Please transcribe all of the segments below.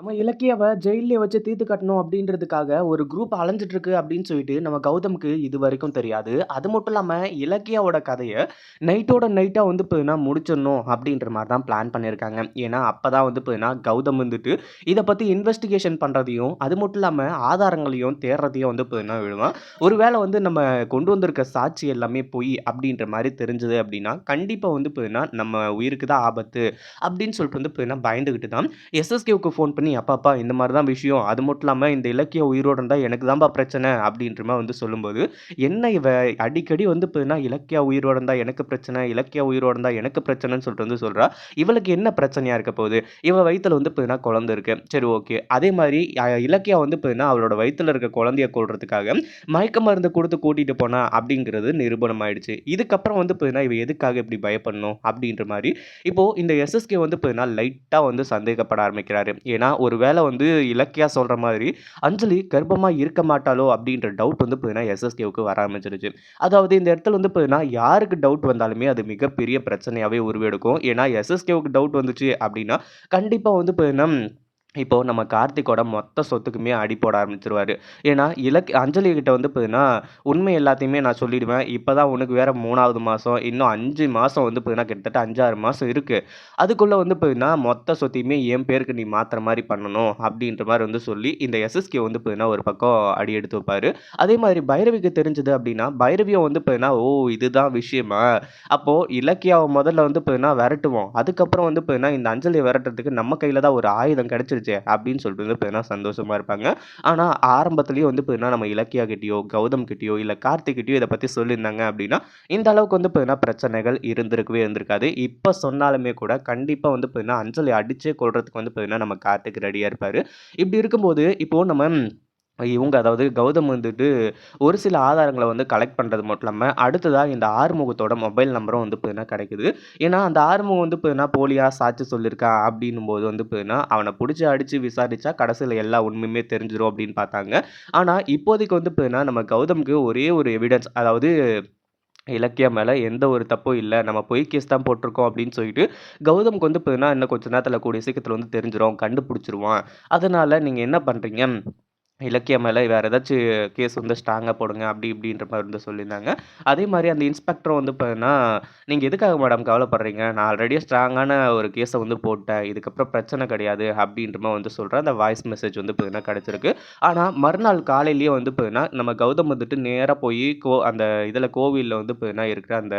நம்ம இலக்கியாவை ஜெயிலே வச்சு தீர்த்து கட்டணும் அப்படின்றதுக்காக ஒரு குரூப் அலைஞ்சிட்ருக்கு அப்படின்னு சொல்லிட்டு நம்ம கௌதமுக்கு இது வரைக்கும் தெரியாது. அது மட்டும் இல்லாமல் இலக்கியாவோட கதையை நைட்டோட நைட்டாக வந்து பார்த்தீங்கன்னா முடிச்சிடணும் அப்படின்ற மாதிரி தான் பிளான் பண்ணியிருக்காங்க. ஏன்னா, அப்போ தான் வந்து பார்த்தீங்கன்னா கௌதம் வந்துட்டு இதை பற்றி இன்வெஸ்டிகேஷன் பண்ணுறதையும் அது மட்டும் இல்லாமல் ஆதாரங்களையும் தேடுறதையும் வந்து பார்த்தீங்கன்னா விடுவான். ஒரு வேளை வந்து நம்ம கொண்டு வந்திருக்க சாட்சி எல்லாமே பொய் அப்படின்ற மாதிரி தெரிஞ்சது அப்படின்னா, கண்டிப்பாக வந்து பார்த்தீங்கன்னா நம்ம உயிருக்கு தான் ஆபத்து அப்படின்னு சொல்லிட்டு வந்து பார்த்தீங்கன்னா பயந்துகிட்டு தான் எஸ்எஸ்கேவுக்கு ஃபோன் பண்ணி, "அப்பா அப்பாப்பா இந்த மாதிரி தான் விஷயம். அது மட்டும் இல்லாமல் இந்த இலக்கிய உயிரோட இருந்தால் எனக்கு தான்ப்பா பிரச்சனை" அப்படின்ற வந்து சொல்லும்போது, என்ன இவ அடிக்கடி வந்து பார்த்தீங்கன்னா இலக்கிய உயிரோட இருந்தால் எனக்கு பிரச்சனை, இலக்கிய உயிரோட இருந்தால் எனக்கு பிரச்சனைன்னு சொல்லிட்டு வந்து சொல்கிறா இவளுக்கு என்ன பிரச்சனையாக இருக்க போகுது? இவ வயிற்றில் வந்து பார்த்தீங்கன்னா குழந்தை இருக்கு. சரி ஓகே. அதே மாதிரி அ இலக்கியா வந்து பார்த்தீங்கன்னா அவளோட வயிற்றில் இருக்க குழந்தைய கொள்றதுக்காக மயக்க மருந்து கொடுத்து கூட்டிகிட்டு போனா அப்படிங்கிறது நிரூபணம் ஆயிடுச்சு. இதுக்கப்புறம் வந்து பார்த்தீங்கன்னா இவ எதுக்காக இப்படி பயப்படணும்? அப்படின்ற மாதிரி இப்போது இந்த எஸ்எஸ்கே வந்து பார்த்தீங்கன்னா லைட்டாக வந்து சந்தேகப்பட ஆரம்பிக்கிறாரு. ஏன்னா, ஒரு வேலை வந்து இலக்கியாக சொல்கிற மாதிரி அஞ்சலி கர்ப்பமாக இருக்க மாட்டாளோ அப்படின்ற டவுட் வந்து பார்த்தீங்கன்னா எஸ்எஸ்கேவுக்கு வர ஆரம்பிச்சிருச்சு. அதாவது இந்த இடத்துல வந்து பார்த்தீங்கன்னா யாருக்கு டவுட் வந்தாலுமே அது மிகப்பெரிய பிரச்சனையாகவே உருவெடுக்கும். ஏன்னா, எஸ்எஸ்கேவுக்கு டவுட் வந்துச்சு அப்படின்னா, கண்டிப்பாக வந்து பார்த்தீங்கன்னா இப்போது நம்ம கார்த்திக்கோட மொத்த சொத்துக்குமே அடி போட ஆரம்பிச்சிருவார் ஏன்னா, இலக்கு அஞ்சலி கிட்ட வந்து பார்த்தீங்கன்னா, உண்மை எல்லாத்தையுமே நான் சொல்லிடுவேன். இப்போ தான் உனக்கு வேறு மூணாவது மாதம் இன்னும் அஞ்சு மாதம் வந்து பார்த்தீங்கன்னா கிட்டத்தட்ட அஞ்சாறு மாதம் இருக்குது அதுக்குள்ளே வந்து பார்த்தீங்கன்னா மொத்த சொத்தையுமே என் பேருக்கு நீ மாற்றுற மாதிரி பண்ணணும் அப்படின்ற மாதிரி வந்து சொல்லி, இந்த எஸ்எஸ்கே வந்து பார்த்தீங்கன்னா ஒரு பக்கம் அடி எடுத்து வைப்பார் அதே மாதிரி பைரவிக்கு தெரிஞ்சது அப்படின்னா, பைரவியும் வந்து பார்த்தீங்கன்னா, "ஓ! இதுதான் விஷயமா? அப்போது இலக்கியாவை முதல்ல வந்து பார்த்தீங்கன்னா விரட்டுவோம். அதுக்கப்புறம் வந்து பார்த்தீங்கன்னா இந்த அஞ்சலியை விரட்டுறதுக்கு நம்ம கையில் தான் ஒரு ஆயுதம் கிடைச்சிருச்சே" அப்படின்னு சொல்லிட்டு வந்து பார்த்தீங்கன்னா சந்தோஷமாக இருப்பாங்க. ஆனால் ஆரம்பத்துலேயும் வந்து பார்த்தீங்கன்னா நம்ம இலக்கியா கிட்டேயோ கௌதம் கிட்டயோ, இல்லை கார்த்திக் கிட்டயோ இதை பற்றி சொல்லியிருந்தாங்க அப்படின்னா, இந்த அளவுக்கு வந்து பார்த்தீங்கன்னா பிரச்சனைகள் இருந்திருக்கவே இருந்திருக்காது. இப்போ சொன்னாலுமே கூட கண்டிப்பாக வந்து பார்த்தீங்கன்னா அஞ்சலி அடிச்சே கொள்றதுக்கு வந்து பார்த்தீங்கன்னா நம்ம கார்த்திக் ரெடியாக இருப்பார் இப்படி இருக்கும்போது இப்போது நம்ம இவங்க அதாவது கௌதம் வந்துட்டு ஒரு சில ஆதாரங்களை வந்து கலெக்ட் பண்ணுறது மட்டும் இல்லாமல் அடுத்ததாக இந்த ஆறுமுகத்தோட மொபைல் நம்பரும் வந்து பார்த்தீங்கன்னா கிடைக்குது. ஏன்னா, அந்த ஆறுமுகம் வந்து பார்த்தீங்கன்னா போலியா சாட்சி சொல்லியிருக்கான் அப்படின்னும்போது வந்து பார்த்தீங்கன்னா, அவனை பிடிச்சி அடித்து விசாரித்தா கடைசியில் எல்லா உண்மையுமே தெரிஞ்சிடும் அப்படின்னு பார்த்தாங்க. ஆனால் இப்போதைக்கு வந்து பார்த்தீங்கன்னா நம்ம கௌதம்க்கு ஒரே ஒரு எவிடன்ஸ் அதாவது இலக்கியா மேலே எந்த ஒரு தப்பும் இல்லை நம்ம பொய் கேஸ் தான் போட்டிருக்கோம் அப்படின்னு சொல்லிட்டு, கௌதம்க்கு வந்து பார்த்தீங்கன்னா இன்னும் கொஞ்ச நேரத்தில் கூடிய சீக்கிரத்தில் வந்து தெரிஞ்சிடும் கண்டுபிடிச்சிருவான் அதனால் நீங்கள் என்ன பண்ணுறீங்க இலக்கிய மேலே வேறு ஏதாச்சும் கேஸ் வந்து ஸ்ட்ராங்காக போடுங்க அப்படி இப்படின்ற மாதிரி வந்து சொல்லியிருந்தாங்க. அதே மாதிரி அந்த இன்ஸ்பெக்டரும் வந்து பார்த்தீங்கன்னா, நீங்கள் எதுக்காக மேடம் கவலைப்படுறீங்க? நான் ஆல்ரெடி ஸ்ட்ராங்கான ஒரு கேஸை வந்து போட்டேன். இதுக்கப்புறம் பிரச்சனை கிடையாது" அப்படின்ற மாதிரி வந்து சொல்கிறேன் அந்த வாய்ஸ் மெசேஜ் வந்து பார்த்தீங்கன்னா கிடச்சிருக்கு ஆனால் மறுநாள் காலையிலேயே வந்து பார்த்தீங்கன்னா, நம்ம கௌதம் வந்துட்டு நேராக போய் கோ அந்த இதில் கோவிலில் வந்து பார்த்தீங்கன்னா இருக்கிற அந்த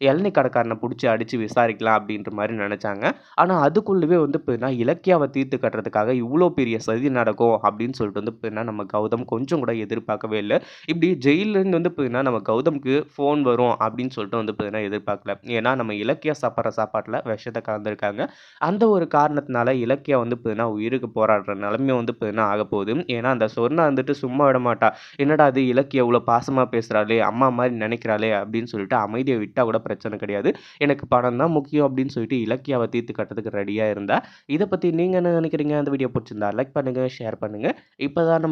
இளநீ கடைக்காரனை பிடிச்சி அடித்து விசாரிக்கலாம் அப்படின்ற மாதிரி நினச்சாங்க ஆனால் அதுக்குள்ளவே வந்து பார்த்தீங்கன்னா இலக்கியாவை தீர்த்து கட்டுறதுக்காக இவ்வளோ பெரிய சதி நடக்கும் அப்படின்னு சொல்லிட்டு வந்து பார்த்தீங்கன்னா நம்ம கௌதம் கொஞ்சம் கூட எதிர்பார்க்கவே இல்லை இப்படி ஜெயிலேருந்து வந்து பார்த்தீங்கன்னா நம்ம கௌதம்க்கு ஃபோன் வரும் அப்படின்னு சொல்லிட்டு வந்து பார்த்தீங்கன்னா எதிர்பார்க்கல. ஏன்னா, நம்ம இலக்கியா சாப்பிட்ற சாப்பாட்டில் விஷத்தை கலந்துருக்காங்க அந்த ஒரு காரணத்தினால இலக்கியா வந்து பார்த்தீங்கன்னா உயிருக்கு போராடுற நிலைமை வந்து பார்த்தீங்கன்னா ஆகப்போகுது. ஏன்னா, அந்த சொர்ணா வந்துட்டு சும்மா விட மாட்டா "என்னடா இது இலக்கியா இவ்வளோ பாசமாக பேசுகிறாளே அம்மா மாதிரி நினைக்கிறாளே!" அப்படின்னு சொல்லிட்டு அமைதியை விட்டால் கூட பிரச்சனை கிடையாது. எனக்கு பணம் தான் முக்கியம் அப்படின்னு சொல்லிட்டு இலக்கியாவை தீர்த்து கட்டுறதுக்கு ரெடியாக இருந்தால் இதை பற்றி நீங்கள் என்ன நினைக்கிறீங்க? அந்த வீடியோ பிடிச்சிருந்தா லைக் பண்ணுங்கள் ஷேர் பண்ணுங்கள் இப்பதான் நம்ம